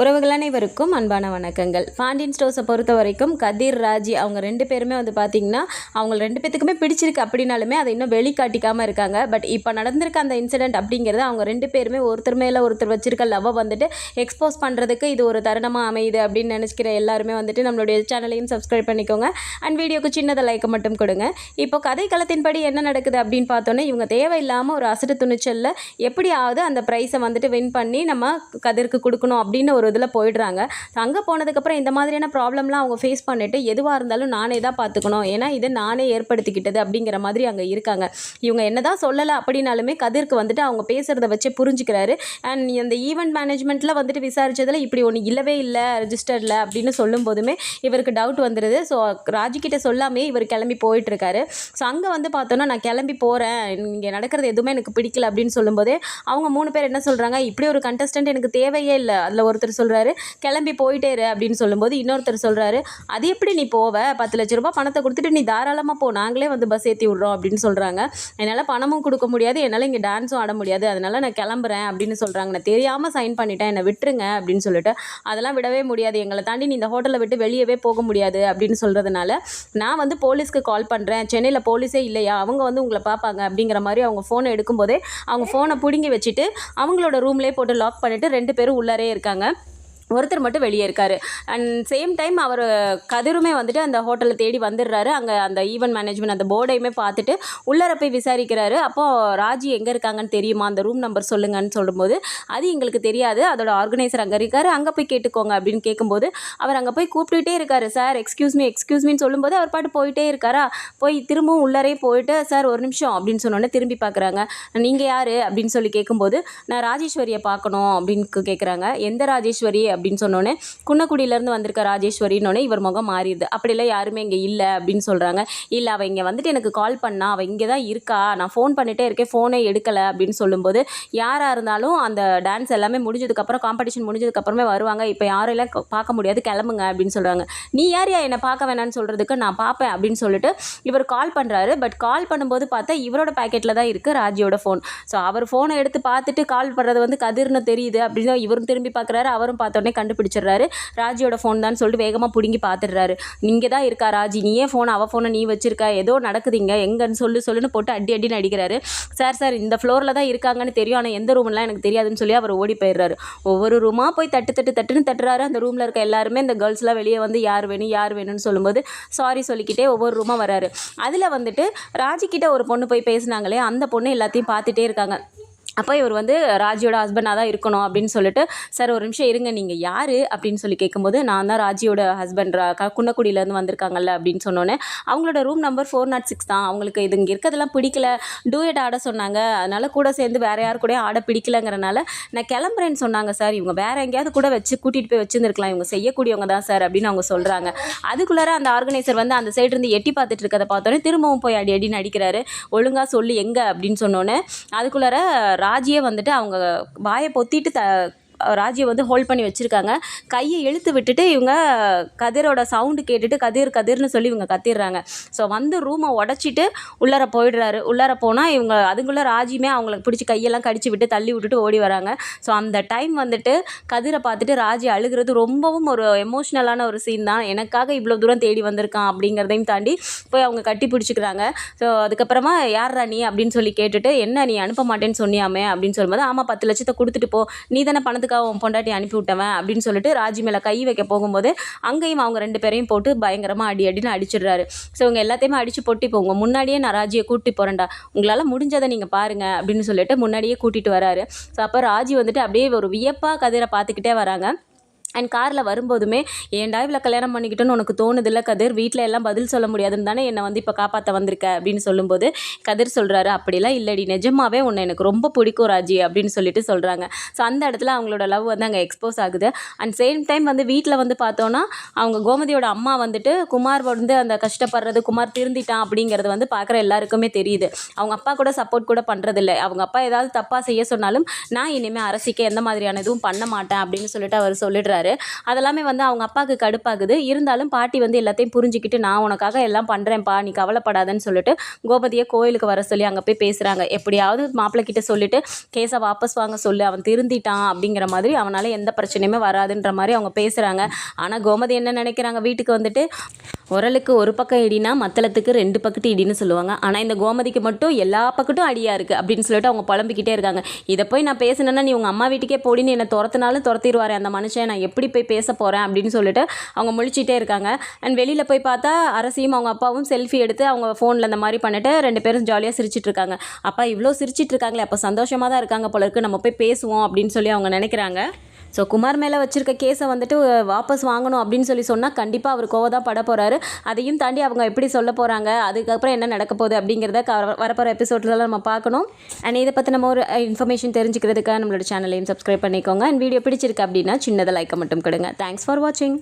உறவுகள் அனைவருக்கும் அன்பான வணக்கங்கள். பாண்டியன் ஸ்டோர்ஸை பொறுத்த வரைக்கும் கதிர் ராஜி அவங்க ரெண்டு பேருமே வந்து பார்த்திங்கன்னா அவங்க ரெண்டு பேத்துக்குமே பிடிச்சிருக்கு அப்படின்னாலுமே அதை இன்னும் வெளிக்காட்டிக்காமல் இருக்காங்க. பட் இப்போ நடந்திருக்க அந்த இன்சிடென்ட் அப்படிங்கிறது அவங்க ரெண்டு பேருமே ஒருத்தர் மேலே ஒருத்தர் வச்சிருக்க லவ்வை வந்துட்டு எக்ஸ்போஸ் பண்ணுறதுக்கு இது ஒரு தருணமாக அமையுது அப்படின்னு நினச்சிக்கிற எல்லாருமே வந்துட்டு நம்மளுடைய சேனலையும் சப்ஸ்கிரைப் பண்ணிக்கோங்க. அண்ட் வீடியோக்கு சின்னதை லைக் மட்டும் கொடுங்க. இப்போ கதை களத்தின்படி என்ன நடக்குது அப்படின்னு பார்த்தோன்னே இவங்க தேவையில்லாமல் ஒரு அசட்டு துணிச்சலில் எப்படியாவது அந்த ப்ரைஸை வந்துட்டு வின் பண்ணி நம்ம கதிர்க்கு கொடுக்கணும் அப்படின்னு ஒரு இதில் போயிடுறாங்க. அங்கே போனதுக்கப்புறம் இந்த மாதிரியான ப்ராப்ளம்லாம் அவங்க ஃபேஸ் பண்ணிவிட்டு எதுவாக இருந்தாலும் நானே தான் பார்த்துக்கணும். ஏன்னா இதை நானே ஏற்படுத்திக்கிட்டது அப்படிங்கிற மாதிரி அங்கே இருக்காங்க. இவங்க என்ன தான் சொல்லலை அப்படின்னாலுமே கதிர்க்கு வந்துட்டு அவங்க பேசுகிறத வச்சு புரிஞ்சுக்கிறாரு. அண்ட் அந்த ஈவெண்ட் மேனேஜ்மெண்ட்டில் வந்துட்டு விசாரித்ததில் இப்படி ஒன்று இல்லவே இல்லை ரெஜிஸ்டரில் அப்படின்னு சொல்லும் போதுமே இவருக்கு டவுட் வந்துடுது ஸோ ராஜிக்கிட்ட சொல்லாமே இவர் கிளம்பி போயிட்டுருக்காரு. ஸோ அங்கே வந்து பார்த்தோன்னா நான் கிளம்பி போகிறேன் இங்கே நடக்கிறது எதுவுமே எனக்கு பிடிக்கல அப்படின்னு சொல்லும்போதே அவங்க மூணு பேர் என்ன சொல்கிறாங்க இப்படி ஒரு கண்டஸ்டன்ட் எனக்கு தேவையே இல்லை. அதில் ஒருத்தர் சொல்கிறாரு கிளம்பி போயிட்டேரு அப்படின்னு சொல்லும்போது இன்னொருத்தர் சொல்கிறாரு அது எப்படி நீ போவ? பத்து லட்ச ரூபாய் பணத்தை கொடுத்துட்டு நீ தாராளமாக போ நாங்களே வந்து பஸ் ஏற்றி விட்றோம் அப்படின்னு சொல்கிறாங்க என்னால் பணமும் கொடுக்க முடியாது என்னால் இங்கே டான்ஸும் ஆட முடியாது அதனால் நான் கிளம்புறேன் அப்படின்னு சொல்கிறாங்க நான் தெரியாமல் சைன் பண்ணிட்டேன் என்னை விட்டுருங்க அப்படின்னு சொல்லிட்டு அதெல்லாம் விடவே முடியாது. எங்களை தாண்டி நீ இந்த ஹோட்டலை விட்டு வெளியவே போக முடியாது அப்படின்னு சொல்கிறதுனால நான் வந்து போலீஸ்க்கு கால் பண்ணுறேன் சென்னையில் போலீஸே இல்லையா? அவங்க வந்து உங்களை பார்ப்பாங்க அப்படிங்கிற மாதிரி அவங்க ஃபோனை எடுக்கும்போதே அவங்க ஃபோனை பிடுங்கி வச்சுட்டு அவங்களோட ரூம்லேயே போட்டு லாக் பண்ணிவிட்டு ரெண்டு பேரும் உள்ளாரே இருக்காங்க. ஒருத்தர் மட்டும் வெளியே இருக்கார். அண்ட் சேம் டைம் அவர் கதிருமே வந்துட்டு அந்த ஹோட்டலை தேடி வந்துடுறாரு. அங்கே அந்த ஈவெண்ட் மேனேஜ்மெண்ட் அந்த போர்டையுமே பார்த்துட்டு உள்ளர போய் விசாரிக்கிறாரு. அப்போது ராஜி எங்கே இருக்காங்கன்னு தெரியுமா? அந்த ரூம் நம்பர் சொல்லுங்கன்னு சொல்லும்போது அது எங்களுக்கு தெரியாது. அதோட ஆர்கனைசர் அங்கே இருக்காரு. அங்கே போய் கேட்டுக்கோங்க. அப்படின்னு கேட்கும்போது அவர் அங்கே போய் கூப்பிட்டுட்டே இருக்காரு. சார் எக்ஸ்கியூஸ் மீ எக்ஸ்கியூஸ் மீன்னு சொல்லும்போது அவர் பாட்டு போயிட்டே இருக்காரா? போய் திரும்பவும் உள்ளரே போயிட்டு சார் ஒரு நிமிஷம். அப்படின்னு சொன்னோன்னே திரும்பி பார்க்குறாங்க நீங்கள் யார்? அப்படின்னு சொல்லி கேட்கும்போது நான் ராஜேஸ்வரியை பார்க்கணும். அப்படின்னு கேட்குறாங்க எந்த ராஜேஸ்வரி? அப்படின்னு அப்படின்னு சொன்னோன்னே குன்னக்குடியிலேருந்து வந்திருக்க ராஜேஸ்வரின்னொன்னே இவர் முகம் மாறிடுது. அப்படிலாம் யாருமே இங்கே இல்லை அப்படின்னு சொல்கிறாங்க இல்லை அவள் இங்கே வந்துட்டு எனக்கு கால் பண்ணா அவள் இங்கே தான் இருக்கா நான் ஃபோன் பண்ணிகிட்டே இருக்கேன் ஃபோனே எடுக்கலை அப்படின்னு சொல்லும்போது யாராக இருந்தாலும் அந்த டான்ஸ் எல்லாமே முடிஞ்சதுக்கப்புறம் காம்படிஷன் முடிஞ்சதுக்கப்புறமே வருவாங்க. இப்போ யாரெல்லாம் எல்லாம் பார்க்க முடியாது கிளம்புங்க அப்படின்னு சொல்கிறாங்க நீ யார் யா என்னை பார்க்க வேணான்னு சொல்கிறதுக்கு நான் பார்ப்பேன் அப்படின்னு சொல்லிட்டு இவர் கால் பண்ணுறாரு பட் கால் பண்ணும்போது பார்த்தா இவரோட பேக்கெட்டில் தான் இருக்குது ராஜியோட ஃபோன் ஸோ அவர் ஃபோனை எடுத்து பார்த்துட்டு கால் பண்ணுறது வந்து கதிர்னு தெரியுது. அப்படின்னு இவரும் திரும்பி பார்க்குறாரு அவரும் பார்த்தோன்னே கண்டுபிடிச்சிடுறாரு. ராஜியோட ஃபோன் தான் சொல்லிட்டு வேகமாக பிடுங்கி பார்த்துடுறாரு இங்கே தான் இருக்கா ராஜி? நீ ஏன் ஃபோன் அவள் ஃபோனை நீ வச்சிருக்கா? ஏதோ நடக்குதுங்க. எங்கன்னு சொல்லு சொல்லுன்னு போட்டு அடி அடின்னு அடிக்கிறாரு. சார் சார் இந்த ஃப்ளோரில் தான் இருக்காங்கன்னு தெரியும். ஆனால் எந்த ரூம்லாம் எனக்கு தெரியாதுன்னு சொல்லி அவர் ஓடி போயிடுறாரு. ஒவ்வொரு ரூமாக போய் தட்டு தட்டு தட்டுன்னு தட்டுறாரு. அந்த ரூமில் இருக்க எல்லாருமே இந்த கேர்ள்ஸ்லாம் வெளியே வந்து யார் வேணும் யார் வேணும்னு சொல்லும்போது சாரி சொல்லிக்கிட்டே ஒவ்வொரு ரூமாக வராரு. அதில் வந்துட்டு ராஜிக்கிட்ட ஒரு பொண்ணு போய் பேசுனாங்களே அந்த பொண்ணு எல்லாத்தையும் பார்த்துட்டே இருக்காங்க. அப்போ இவர் வந்து ராஜியோட ஹஸ்பண்டாக தான் இருக்கணும் அப்படின்னு சொல்லிட்டு சார் ஒரு நிமிஷம் இருங்க நீங்கள் யார்? அப்படின்னு சொல்லி கேட்கும்போது நான் தான் ராஜியோட ஹஸ்பண்ட் குன்னக்குடியிலேருந்து வந்திருக்காங்கல்ல அப்படின்னு சொன்னோன்னே அவங்களோட room number four nought six தான். அவங்களுக்கு இது இங்கே இருக்கிறதெல்லாம் பிடிக்கல. டூயட் ஆட சொன்னாங்க. அதனால் கூட சேர்ந்து வேறு யார் கூட ஆட பிடிக்கலங்கிறனால நான் கிளம்புறேன்னு சொன்னாங்க சார். இவங்க வேற எங்கேயாவது கூட வச்சு கூட்டிகிட்டு போய் வச்சுருந்துருக்கலாம். இவங்க செய்யக்கூடியவங்க தான் சார் அப்படின்னு அவங்க சொல்கிறாங்க அதுக்குள்ளார அந்த ஆர்கனைசர் வந்து அந்த சைடு இருந்து எட்டி பார்த்துட்டு இருக்கதை பார்த்தோன்னே திரும்பவும் போய் அடி அடின்னு அடிக்கிறாரு. ஒழுங்காக சொல்லி எங்கே? அப்படின்னு சொன்னோன்னே அதுக்குள்ளார ராஜியே வந்துட்டு அவங்க வாயை பொத்திட்டு த ராஜியை வந்து ஹோல்ட் பண்ணி வச்சுருக்காங்க. கையை இழுத்து விட்டுட்டு இவங்க கதிரோட சவுண்டு கேட்டுட்டு கதிர் கதிர்னு சொல்லி இவங்க கத்திடுறாங்க ஸோ வந்து ரூமை உடச்சிட்டு உள்ளார போயிடுறாரு. உள்ளார போனால் இவங்க அதுக்குள்ளே ராஜியுமே அவங்களுக்கு பிடிச்சி கையெல்லாம் கடிச்சு விட்டு தள்ளி விட்டுட்டு ஓடி வராங்க. ஸோ அந்த டைம் வந்துட்டு கதிரை பார்த்துட்டு ராஜி அழுகிறது ரொம்பவும் ஒரு எமோஷ்னலான ஒரு சீன் தான். எனக்காக இவ்வளோ தூரம் தேடி வந்திருக்கான் அப்படிங்கிறதையும் தாண்டி போய் அவங்க கட்டி பிடிச்சிக்கிறாங்க. ஸோ அதுக்கப்புறமா யார்ரா நீ அப்படின்னு சொல்லி கேட்டுட்டு என்ன நீ அனுப்ப மாட்டேன்னு சொன்னியாமே? அப்படின்னு சொல்லும்போது ஆமாம் பத்து லட்சத்தை கொடுத்துட்டு போ. நீ தானே பணத்துக்காக உன் பொண்டாட்டி அனுப்பி விட்டவன் அப்படின்னு சொல்லிட்டு ராஜி மேலே கை வைக்க போகும்போது அங்கேயும் அவங்க ரெண்டு பேரையும் போட்டு பயங்கரமாக அடி அடின்னு அடிச்சிடுறாரு. ஸோ இவங்க எல்லாத்தையுமே அடிச்சு பொட்டி போங்க முன்னாடியே நான் ராஜியை கூட்டி போகிறேன்டா உங்களால் முடிஞ்சதை நீங்கள் பாருங்க அப்படின்னு சொல்லிட்டு முன்னாடியே கூட்டிகிட்டு வராரு. ஸோ அப்போ ராஜி வந்துட்டு அப்படியே ஒரு வியப்பாக கதிரை பார்த்துக்கிட்டே வராங்க. அண்ட் காரில் வரும்போதுமே ஏன்டா இவ்வளோ கல்யாணம் பண்ணிக்கிட்டோன்னு உனக்கு தோணுதில்ல கதிர்? வீட்டில் எல்லாம் பதில் சொல்ல முடியாதுன்னு தானே என்னை வந்து இப்போ காப்பாற்ற வந்திருக்க? அப்படின்னு சொல்லும்போது கதிர் சொல்கிறாரு அப்படிலாம் இல்லடி. நிஜமாவே உன்னை எனக்கு ரொம்ப பிடிக்கும் ராஜி அப்படின்னு சொல்லிட்டு சொல்கிறாங்க ஸோ அந்த இடத்துல அவங்களோட லவ் வந்து அங்கே எக்ஸ்போஸ் ஆகுது. அண்ட் சேம் டைம் வந்து வீட்டில் வந்து பார்த்தோன்னா அவங்க கோமதியோட அம்மா வந்துட்டு குமார் வந்து அந்த கஷ்டப்படுறது குமார் திருந்திட்டான் அப்படிங்கிறது வந்து பார்க்குற எல்லாருக்குமே தெரியுது. அவங்க அப்பா கூட சப்போர்ட் கூட பண்ணுறதில்ல அவங்க அப்பா ஏதாவது தப்பாக செய்ய சொன்னாலும் நான் இனிமேல் அரசிக்க எந்த மாதிரியான இதுவும் பண்ண மாட்டேன் அப்படின்னு சொல்லிட்டு அவர் சொல்லிடுறாரு. சொல்லியிருக்காரு. அதெல்லாமே வந்து அவங்க அப்பாவுக்கு கடுப்பாகுது. இருந்தாலும் பாட்டி வந்து எல்லாத்தையும் புரிஞ்சுக்கிட்டு நான் உனக்காக எல்லாம் பண்ணுறேன்ப்பா நீ கவலைப்படாதன்னு சொல்லிட்டு கோமதியை கோயிலுக்கு வர சொல்லி அங்கே போய் பேசுகிறாங்க எப்படியாவது மாப்பிள்ளை கிட்ட சொல்லிட்டு கேஸை வாபஸ் வாங்க சொல்லு அவன் திருந்திட்டான் அப்படிங்கிற மாதிரி அவனால் எந்த பிரச்சனையுமே வராதுன்ற மாதிரி அவங்க பேசுகிறாங்க ஆனால் கோமதி என்ன நினைக்கிறாங்க? வீட்டுக்கு வந்துட்டு உரலுக்கு ஒரு பக்கம் இடினா மத்தளத்துக்கு ரெண்டு பக்கத்து இடின்னு சொல்லுவாங்க. ஆனால் இந்த கோமதிக்கு மட்டும் எல்லா பக்கட்டும் அடியாக இருக்குது அப்படின்னு சொல்லிட்டு அவங்க புலம்பிக்கிட்டே இருக்காங்க. இதை போய் நான் பேசினேன்னா நீ உங்கள் அம்மா வீட்டுக்கே போடின்னு என்னை துரத்தினாலும் துரத்திடுவாரு அந்த மனுஷன். நான் எப்படி போய் பேச போகிறேன் அப்படின்னு சொல்லிட்டு அவங்க முழிச்சிட்டே இருக்காங்க. அண்ட் வெளியில் போய் பார்த்தா அரசியும் அவங்க அப்பாவும் செல்ஃபி எடுத்து அவங்க ஃபோனில் அந்த மாதிரி பண்ணிட்டு ரெண்டு பேரும் ஜாலியாக சிரிச்சிட்டு இருக்காங்க. அப்பா இவ்வளோ சிரிச்சிட்டு இருக்காங்களே அப்போ சந்தோஷமாக தான் இருக்காங்க போல இருக்கு. நம்ம போய் பேசுவோம் அப்படின்னு சொல்லி அவங்க நினைக்கிறாங்க. ஸோ குமார் மேலே வச்சிருக்க கேஸை வந்துட்டு வாபஸ் வாங்கணும் அப்படின்னு சொல்லி சொன்னால் கண்டிப்பாக அவர் கோவதாக பட போகிறாரு அதையும் தாண்டி அவங்க எப்படி சொல்ல போகிறாங்க அதுக்கப்புறம் என்ன நடக்க போகுது அப்படிங்கிறத வரப்போகிற எபிசோட்லாம் நம்ம பார்க்கணும். அண்ட் இதை பற்றி நம்ம ஒரு இன்ஃபர்மேஷன் தெரிஞ்சுக்கிறதுக்காக நம்மளோட சேனலையும் சப்ஸ்கிரைப் பண்ணிக்கோங்க. அண்ட் வீடியோ பிடிச்சிருக்கு அப்படின்னா சின்னதாக லைக்கை மட்டும் கொடுங்க. தேங்க்ஸ் ஃபார் வாட்சிங்